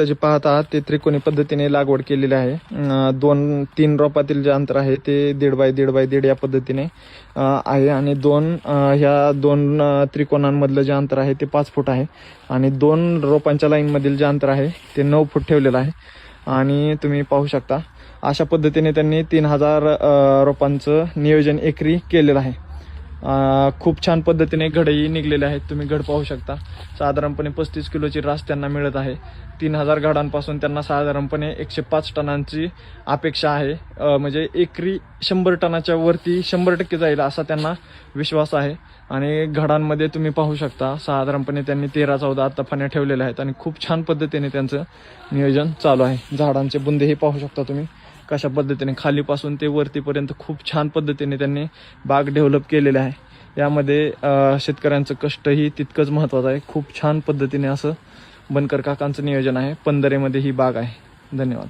जे पाहत आहात ते त्रिकोणी पद्धतीने लागवड केलेली आहे. दोन तीन रोपातील जे अंतर आहे ते दीड बाय दीड बाय दीड या पद्धतीने आहे. आणि दोन ह्या दोन त्रिकोणांमधलं जे अंतर आहे ते पाच फूट आहे. आणि दोन रोपांच्या लाईनमधील जे अंतर आहे ते नऊ फूट ठेवलेलं आहे. आणि तुम्ही पाहू शकता अशा पद्धतीने त्यांनी तीन हजार रोपांचं नियोजन एकरी केलेलं आहे. खूप छान पद्धतीने घडही निघलेले आहेत. तुम्ही घड पाहू शकता. साधारणपणे पस्तीस किलोची रास त्यांना मिळत आहे. तीन हजार घडांपासून त्यांना साधारणपणे एकशे पाच टनांची अपेक्षा आहे. म्हणजे एकरी शंभर टनाच्या वरती शंभर टक्के जाईल असा त्यांना विश्वास आहे. आणि घडांमध्ये तुम्ही पाहू शकता साधारणपणे त्यांनी तेरा चौदा आत्ता फण्या ठेवलेल्या आहेत. आणि खूप छान पद्धतीने त्यांचं नियोजन चालू आहे. झाडांचे बुंदेही पाहू शकता तुम्ही. कशा पद्धतीने खालीपासून ते वरतीपर्यंत खूप छान पद्धतीने त्यांनी बाग डेव्हलप केलेले आहे. यामध्ये शेतकऱ्यांचं कष्टही तितकंच महत्त्वाचं आहे. खूप छान पद्धतीने असं बनकर काकांचं नियोजन आहे. पंधरेमध्ये ही बाग आहे. धन्यवाद.